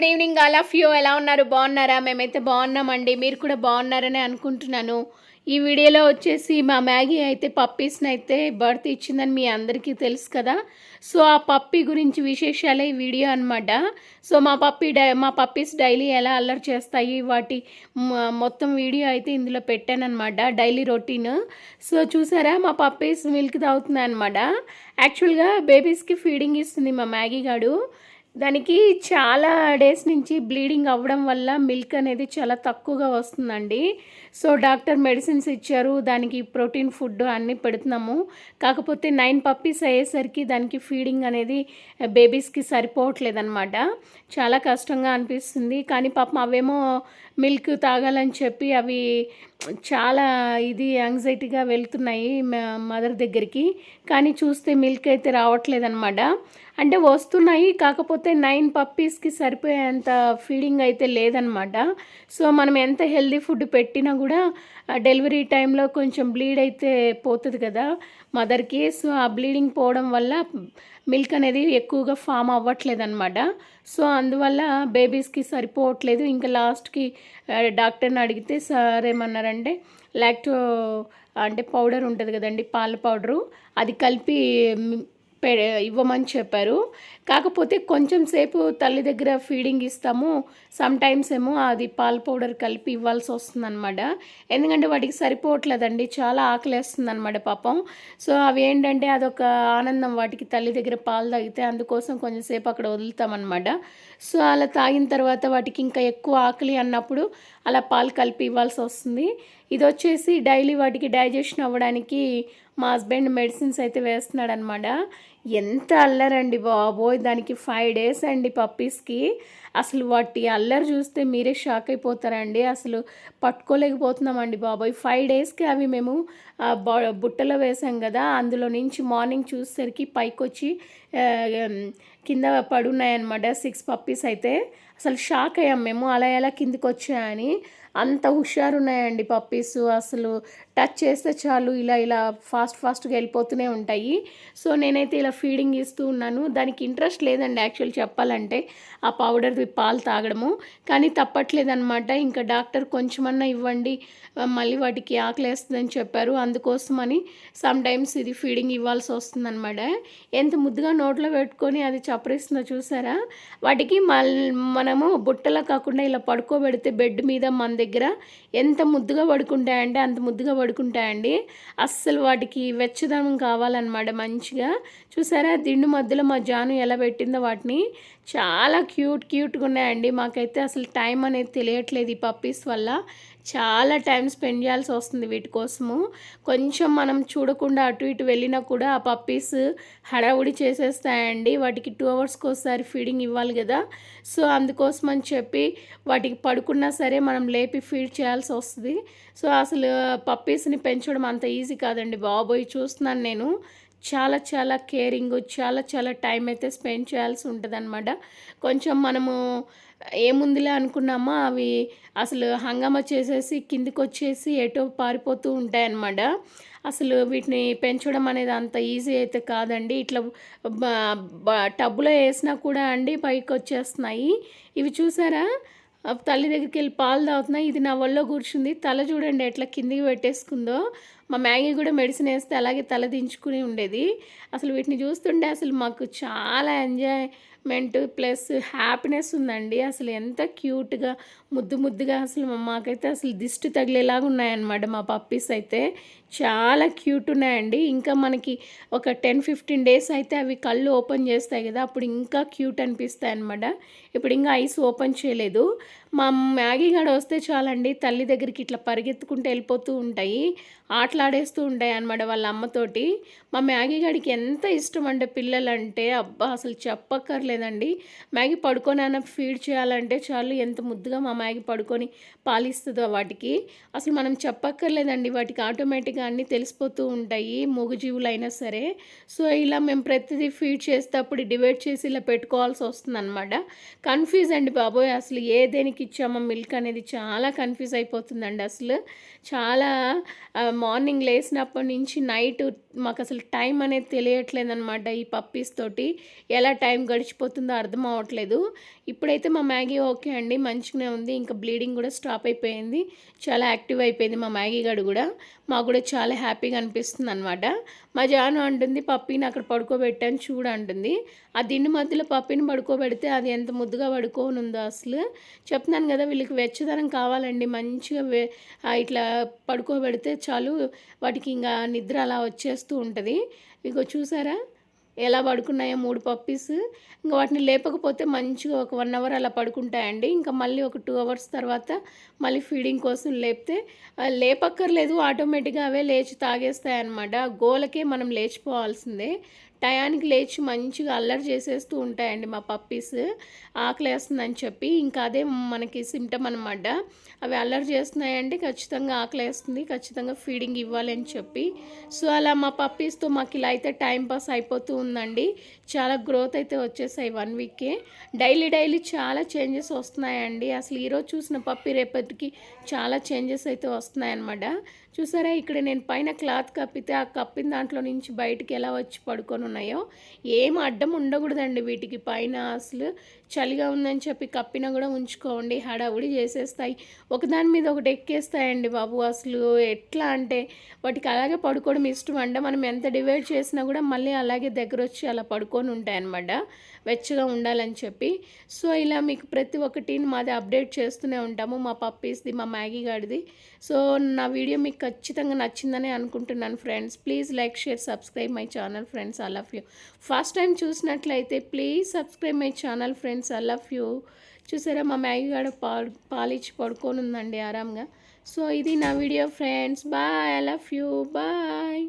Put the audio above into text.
Good evening all of you. ఎలా ఉన్నారు? బాగున్నారా? మేమైతే బాగున్నామండి. మీరు కూడా బాగున్నారని అనుకుంటున్నాను. ఈ వీడియోలో వచ్చేసి మా మ్యాగీ అయితే పప్పీస్ని అయితే బర్త్ ఇచ్చిందని మీ అందరికీ తెలుసు కదా. సో ఆ పప్పీ గురించి విశేషాలే ఈ వీడియో అనమాట సో మా పప్పీ డై మా పప్పీస్ డైలీ ఎలా అల్లరి చేస్తాయి? వాటి మొత్తం వీడియో అయితే ఇందులో పెట్టానమాట డైలీ రొటీన్. సో చూసారా? మా పప్పీస్ మిల్క్ తాగుతున్నాయి అనమాట యాక్చువల్గా బేబీస్కి ఫీడింగ్ ఇస్తుంది మా మ్యాగీ గాడు. దానికి చాలా డేస్ నుంచి బ్లీడింగ్ అవ్వడం వల్ల మిల్క్ అనేది చాలా తక్కువగా వస్తుందండి. సో డాక్టర్ మెడిసిన్స్ ఇచ్చారు దానికి ప్రోటీన్ ఫుడ్ అన్నీ పెడుతున్నాము. కాకపోతే నైన్ పప్పీస్ అయ్యేసరికి దానికి ఫీడింగ్ అనేది బేబీస్కి సరిపోవట్లేదన్నమాట. చాలా కష్టంగా అనిపిస్తుంది. కానీ పాపం అవేమో మిల్క్ తాగాలని చెప్పి అవి చాలా ఇది యాంగ్జైటీగా వెళ్తున్నాయి మదర్ దగ్గరికి. కానీ చూస్తే మిల్క్ అయితే రావట్లేదన్నమాట. అంటే వస్తున్నాయి కాకపోతే నైన్ పప్పీస్కి సరిపోయేంత ఫీడింగ్ అయితే లేదనమాట సో మనం ఎంత హెల్దీ ఫుడ్ పెట్టినా కూడా డెలివరీ టైంలో కొంచెం బ్లీడ్ అయితే పోతుంది కదా మదర్కి. సో ఆ బ్లీడింగ్ పోవడం వల్ల మిల్క్ అనేది ఎక్కువగా ఫామ్ అవ్వట్లేదు అనమాట సో అందువల్ల బేబీస్కి సరిపోవట్లేదు. ఇంకా లాస్ట్కి డాక్టర్ని అడిగితే సార్ ఏమన్నారంటే లాక్టో అంటే పౌడర్ ఉంటుంది కదండి పాల పౌడరు అది కలిపి ఇవ్వమని చెప్పారు. కాకపోతే కొంచెం సేపు తల్లి దగ్గర ఫీడింగ్ ఇస్తాము. సమ్ టైమ్స్ ఏమో అది పాల పౌడర్ కలిపి ఇవ్వాల్సి వస్తుందన్నమాట. ఎందుకంటే వాటికి సరిపోవట్లేదండి. చాలా ఆకలేస్తుంది అనమాట పాపం. సో అవి ఏంటంటే అదొక ఆనందం వాటికి తల్లి దగ్గర పాలు తాగితే అందుకోసం కొంచెం సేపు అక్కడ వదులుతామన్నమాట. సో అలా తాగిన తర్వాత వాటికి ఇంకా ఎక్కువ ఆకలి అన్నప్పుడు అలా పాలు కలిపి ఇవ్వాల్సి వస్తుంది. ఇది వచ్చేసి డైలీ వాటికి డైజెషన్ అవ్వడానికి మా హస్బెండ్ మెడిసిన్స్ అయితే వేస్తున్నాడు అనమాట ఎంత అల్లరండి బాబోయ్! దానికి ఫైవ్ డేస్ అండి పప్పీస్కి. అసలు వాటి అల్లరి చూస్తే మీరే షాక్ అయిపోతారండి. అసలు పట్టుకోలేకపోతున్నామండి బాబోయ్! ఫైవ్ డేస్కి అవి మేము బ- బుట్టలో వేసాం కదా! అందులో నుంచి మార్నింగ్ చూసేసరికి పైకి వచ్చి కింద పడున్నాయన్నమాట. సిక్స్ పప్పీస్ అయితే. అసలు షాక్ అయ్యాం మేము. అలా ఎలా కిందికి వచ్చాయని అంత హుషారు ఉన్నాయండి పప్పీస్ అసలు టచ్ చేస్తే చాలు ఇలా ఇలా ఫాస్ట్ ఫాస్ట్గా వెళ్ళిపోతూనే ఉంటాయి. సో నేనైతే ఇలా ఫీడింగ్ ఇస్తూ ఉన్నాను. దానికి ఇంట్రెస్ట్ లేదండి యాక్చువల్ చెప్పాలంటే ఆ పౌడర్ పాలు తాగడము. కానీ తప్పట్లేదనమాట ఇంకా డాక్టర్ కొంచెమన్నా ఇవ్వండి మళ్ళీ వాటికి ఆకలేస్తుందని చెప్పారు. అందుకోసమని సమ్ టైమ్స్ ఇది ఫీడింగ్ ఇవ్వాల్సి వస్తుందన్నమాట. ఎంత ముద్దుగా నోట్లో పెట్టుకొని అది చప్పరిస్తుందో చూసారా? వాటికి మనము బుట్టలో కాకుండా ఇలా పడుకోబెడితే బెడ్ మీద మంది దగ్గర ఎంత ముద్దుగా పడుకుంటాయంటే అంత ముద్దుగా పడుకుంటాయండి. అస్సలు వాటికి వెచ్చదనం కావాలన్నమాట మంచిగా. చూసారా? దిండు మధ్యలో మా జాను ఎలా పెట్టిందో వాటిని. చాలా క్యూట్ క్యూట్గా ఉన్నాయండి. మాకైతే అసలు టైం అనేది తెలియట్లేదు ఈ పప్పీస్ వల్ల. చాలా టైం స్పెండ్ చేయాల్సి వస్తుంది వీటి కోసము. కొంచెం మనం చూడకుండా అటు ఇటు వెళ్ళినా కూడా ఆ పప్పీస్ హడావుడి చేసేస్తాయండి. వాటికి టూ అవర్స్కి ఒకసారి ఫీడింగ్ ఇవ్వాలి కదా. సో అందుకోసం అని చెప్పి వాటికి పడుకున్నా సరే మనం లేపి ఫీడ్ చేయాల్సి వస్తుంది. సో అసలు పప్పీస్ని పెంచడం అంత ఈజీ కాదండి బాబోయ్. చూస్తున్నాను నేను. చాలా చాలా కేరింగ్ చాలా చాలా టైం అయితే స్పెండ్ చేయాల్సి ఉంటుంది కొంచెం మనము ఏముందిలే అనుకున్నామా? అవి అసలు హంగామా చేసేసి కిందికి వచ్చేసి ఎటో పారిపోతూ ఉంటాయన్నమాట. అసలు వీటిని పెంచడం అనేది అంత ఈజీ అయితే కాదండి. ఇట్లా టబ్బులో వేసినా కూడా అండి పైకి వచ్చేస్తున్నాయి ఇవి చూసారా? తల్లి దగ్గరికి వెళ్ళి పాలు తాగుతున్నాయి. ఇది నా వల్ల కూర్చుంది. తల చూడండి ఎట్లా కిందికి పెట్టేసుకుందో. మా మ్యాగీ కూడా మెడిసిన్ వేస్తే అలాగే తల దించుకుని ఉండేది. అసలు వీటిని చూస్తుంటే అసలు మాకు చాలా ఎంజాయ్మెంట్ ప్లస్ హ్యాపీనెస్ ఉందండి. అసలు ఎంత క్యూట్గా ముద్దు ముద్దుగా అసలు మాకైతే అసలు దిష్టి తగిలేలాగా ఉన్నాయన్నమాట మా పప్పీస్ అయితే. చాలా క్యూట్ ఉన్నాయండి. ఇంకా మనకి ఒక టెన్ ఫిఫ్టీన్ డేస్ అయితే అవి కళ్ళు ఓపెన్ చేస్తాయి కదా అప్పుడు ఇంకా క్యూట్ అనిపిస్తాయి అనమాట ఇప్పుడు ఇంకా ఐస్ ఓపెన్ చేయలేదు. మా మ్యాగీ గడ వస్తే చాలండి తల్లి దగ్గరికి ఇట్లా పరిగెత్తుకుంటూ వెళ్ళిపోతూ ఉంటాయి ఆటలాడేస్తూ ఉంటాయి అనమాట వాళ్ళ అమ్మతోటి మా మ్యాగీ గడికి ఎంత ఇష్టం అంటే పిల్లలంటే అబ్బా అసలు చెప్పక్కర్లేదండి. మ్యాగీ పడుకొని ఫీడ్ చేయాలంటే చాలు ఎంత ముద్దుగా మా మ్యాగీ పడుకొని పాలిస్తుందో వాటికి. అసలు మనం చెప్పక్కర్లేదండి వాటికి ఆటోమేటిక్గా అన్నీ తెలిసిపోతూ ఉంటాయి మూగజీవులైనా సరే. సో ఇలా మేము ప్రతిదీ ఫీడ్ చేసేటప్పుడు డివైడ్ చేసి ఇలా పెట్టుకోవాల్సి వస్తుంది అనమాట కన్ఫ్యూజ్ అండి బాబోయ్ అసలు ఏ దేనికి ఇచ్చామో మిల్క్ అనేది చాలా కన్ఫ్యూజ్ అయిపోతుందండి అసలు. చాలా మార్నింగ్ లేచినప్పటి నుంచి నైట్ మాకు అసలు టైం అనేది తెలియట్లేదు అనమాట ఈ పప్పీస్ తోటి. ఎలా టైం గడిచిపోతుందో అర్థం అవ్వట్లేదు. ఇప్పుడైతే మా మ్యాగీ ఓకే అండి మంచిగానే ఉంది ఇంకా బ్లీడింగ్ కూడా స్టాప్ అయిపోయింది. చాలా యాక్టివ్ అయిపోయింది మా మ్యాగీ గడు కూడా. మాకు కూడా చాలా హ్యాపీగా అనిపిస్తుంది అనమాట మా జాను అంటుంది పప్పీని అక్కడ పడుకోబెట్టాను చూడు అంటుంది. ఆ దిండు మధ్యలో పప్పీని పడుకోబెడితే అది ఎంత ముద్దుగా పడుకోనుందో అసలు. చెప్తున్నాను కదా వీళ్ళకి వెచ్చదనం కావాలండి. మంచిగా ఇట్లా పడుకోబెడితే చాలు వాటికి ఇంకా నిద్ర అలా వచ్చేస్తూ ఉంటుంది. ఇగో చూసారా? ఎలా పడుకున్నాయో మూడు పప్పీస్. ఇంకా వాటిని లేపకపోతే మంచిగా ఒక వన్ అవర్ అలా పడుకుంటాయండి. ఇంకా మళ్ళీ ఒక టూ అవర్స్ తర్వాత మళ్ళీ ఫీడింగ్ కోసం లేపితే లేపక్కర్లేదు ఆటోమేటిక్గా అవే లేచి తాగేస్తాయి అన్నమాట గోలకే మనం లేచిపోవాల్సిందే. టయానికి లేచి మంచిగా అల్లరి చేసేస్తూ ఉంటాయండి మా పప్పీస్ ఆకలేస్తుందని చెప్పి ఇంకా అదే మనకి సిమ్టమ్ అనమాట అవి అల్లరి చేస్తున్నాయంటే ఖచ్చితంగా ఆకలేస్తుంది ఖచ్చితంగా ఫీడింగ్ ఇవ్వాలి అని చెప్పి. సో అలా మా పప్పీస్తో మాకు ఇలా అయితే టైం పాస్ అయిపోతూ ఉందండి. చాలా గ్రోత్ అయితే వచ్చేసాయి వన్ వీక్కే డైలీ డైలీ చాలా చేంజెస్ వస్తున్నాయండి. అసలు ఈరోజు చూసిన పప్పి రేపటికి చాలా చేంజెస్ అయితే వస్తున్నాయన్నమాట చూసారా ఇక్కడ నేను పైన క్లాత్ కప్పితే ఆ కప్పిన దాంట్లో నుంచి బయటికి ఎలా వచ్చి పడుకొని ఉన్నాయో ఏం అడ్డం ఉండకూడదండి వీటికి. పైన అసలు చలిగా ఉందని చెప్పి కప్పినా కూడా ఉంచుకోండి హడావుడి చేసేస్తాయి. ఒకదాని మీద ఒకటి ఎక్కేస్తాయండి బాబు. అసలు ఎట్లా అంటే వాటికి అలాగే పడుకోవడం ఇష్టం. అంట మనం ఎంత డివైడ్ చేసినా కూడా మళ్ళీ అలాగే దగ్గర వచ్చి అలా పడుకొని ఉంటాయన్నమాట వెచ్చగా ఉండాలని చెప్పి. సో ఇలా మీకు ప్రతి ఒక్కటి మాది అప్డేట్ చేస్తూనే ఉంటాము. మా పప్పీస్ది మా మ్యాగీ గాడిది. సో నా వీడియో మీకు ఖచ్చితంగా నచ్చిందని అనుకుంటున్నాను friends. Please like share subscribe my channel friends. I love you. First time చూసినట్లయితే please subscribe my channel friends. I love you చూసారా మా మ్యాగీ గాడ పాలు పాలిచ్చి పడుకొని ఉందండి ఆరాంగా. సో ఇది నా video friends bye I love you bye